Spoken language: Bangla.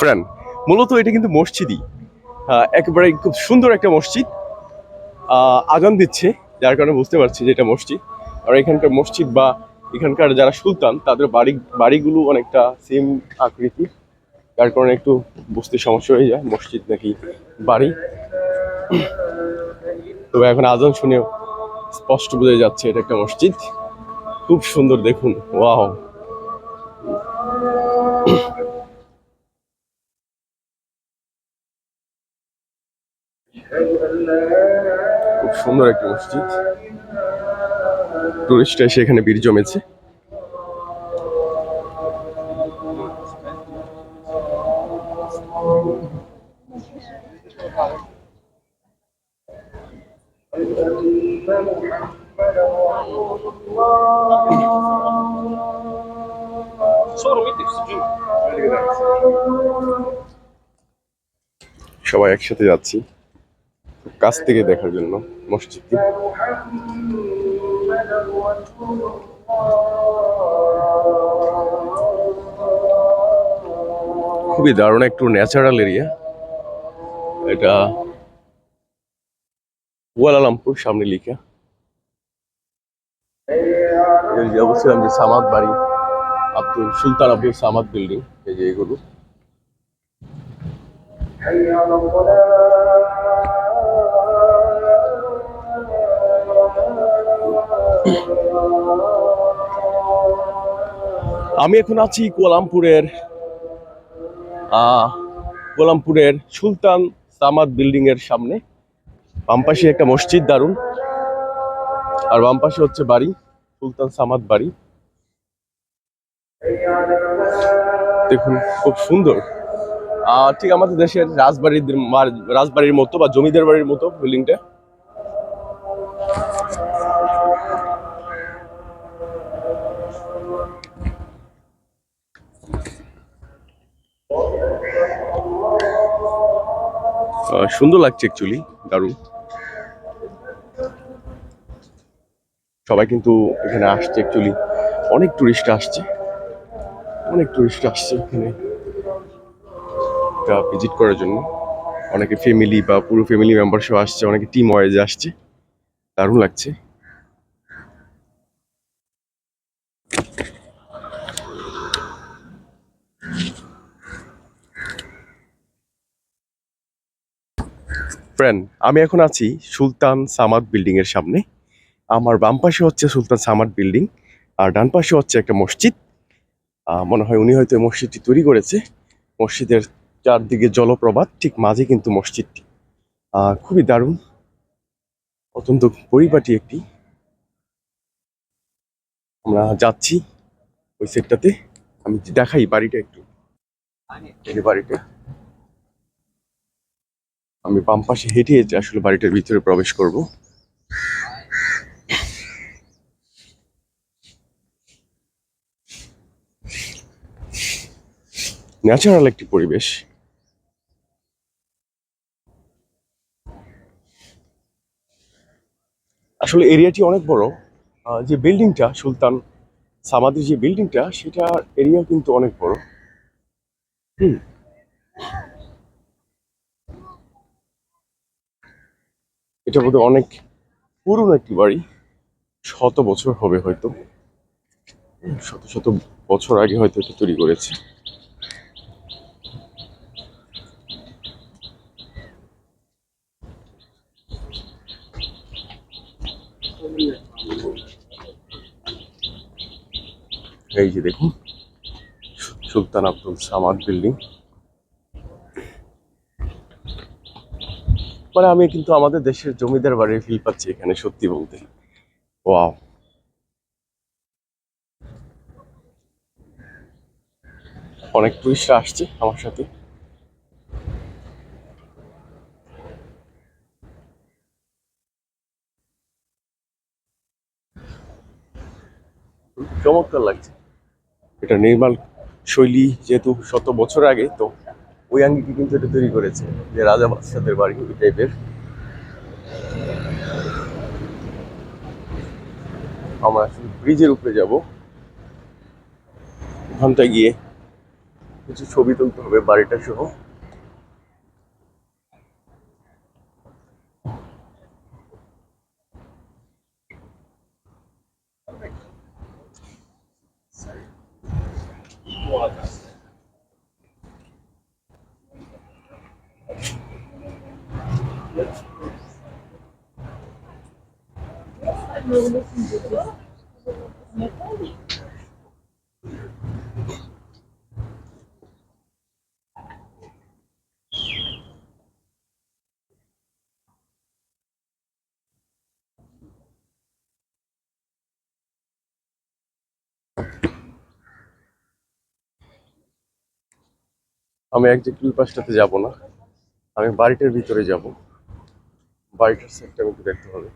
ফ্রেন্ড মূলত এটা কিন্তু মসজিদই। একেবারে খুব সুন্দর একটা মসজিদ। আজান দিচ্ছে, যার কারণে বুঝতে পারছি যে এটা মসজিদ। আর এখানকার মসজিদ বা এখানকার যারা সুলতান, তাদের বাড়ি, বাড়িগুলো অনেকটা সেম আকৃতি। যার কারণে একটু বুঝতে সমস্যা হয়ে যায়, মসজিদ নাকি বাড়ি। তবে এখন আজান শুনেও স্পষ্ট বোঝা যাচ্ছে এটা একটা মসজিদ। খুব সুন্দর দেখুন, ওয়াও। খুব সুন্দর একটা মসজিদ। টুরিস্ট এসে এখানে ভিড় জমেছে। সবাই একসাথে যাচ্ছি। কাছ থেকে দেখার জন্য মসজিদটি। খুবই দারুণ একটু ন্যাচারাল এরিয়া এটা কুয়ালালামপুর, সামনে লিখা। অবশ্যই যে সামাদ বাড়ি, আব্দুল, সুলতান আব্দুল সামাদ বিল্ডিং এই যে এগুলো। আমি এখন আছি কোলামপুরের আহ, কোয়ালামপুরের সুলতান সামাদ বিল্ডিং এর সামনে। বাম পাশে একটা মসজিদ দারুণ আর বাম পাশে হচ্ছে বাড়ি সুলতান সামাদ বাড়ি। দেখুন খুব সুন্দর। আহ, ঠিক আমাদের দেশের রাজবাড়ির রাজবাড়ির মতো বা জমিদার বাড়ির মতো বিল্ডিংটা সুন্দর লাগছে অ্যাকচুয়ালি দারুণ। সবাই কিন্তু এখানে আসছে অ্যাকচুয়ালি অনেক টুরিস্ট আসছে। অনেক টুরিস্ট আসছে এখানে। ভিজিট করার জন্য। অনেকে ফ্যামিলি বা পুরো ফ্যামিলি মেম্বার সহ আসছে, অনেকে টিম ওয়াইজে আসছে। দারুণ লাগছে। ফ্রেন্ড আমি এখন আছি সুলতান সামাদ বিল্ডিং এর সামনে। আমার বাম পাশে হচ্ছে সুলতান সামাদ বিল্ডিং আর ডান পাশে হচ্ছে একটা মসজিদ। মনে হয় উনি হয়তো মসজিদটি তৈরি করেছে। মসজিদের চারদিকে জলপ্রপাত, ঠিক মাঝে কিন্তু মসজিদটি। খুবই দারুণ, অত্যন্ত পরিপাটি একটি। আমরা যাচ্ছি ওই সেটটাতে। আমি দেখাই বাড়িটা একটু। বাড়িটা। আমি বাম পাশে হেঁটে আসলে বাড়িটার ভিতরে প্রবেশ করব। ন্যাচারাল একটি পরিবেশ। আসলে এরিয়াটি অনেক বড়। যে বিল্ডিংটা, সুলতান সামাদের যে বিল্ডিংটা সেটা এরিয়া কিন্তু অনেক বড়। হুম। এটা বোধহয় অনেক পুরনো একটি বাড়ি, শত বছর হবে হয়তো। শত শত বছর আগে হয়তো এটা তৈরি করেছে। এই যে দেখুন, সুলতান আব্দুল সামাদ বিল্ডিং। মানে আমি কিন্তু আমাদের দেশের জমিদার বাড়ির ফিল পাচ্ছি এখানে, সত্যি বলতে। ওয়াও অনেক টুরিস্টরা আসছে আমার সাথে। চমৎকার লাগছে। এটা নির্মাণ শৈলী যেহেতু শত বছর আগে, তো ওই আঙ্গিকে কিন্তু এটা তৈরি করেছে, যে রাজা বাদশাদের বাড়ি, ওই টাইপের আমরা ব্রিজের উপরে যাব। ওখানটায় গিয়ে কিছু ছবি তুলতে হবে বাড়িটা সহ। আমি একজাক্ট ওই পাশটাতে যাব না। আমি বাড়িটার ভিতরে যাব। বাড়িটার সেটটা আমাকে দেখতে হবে।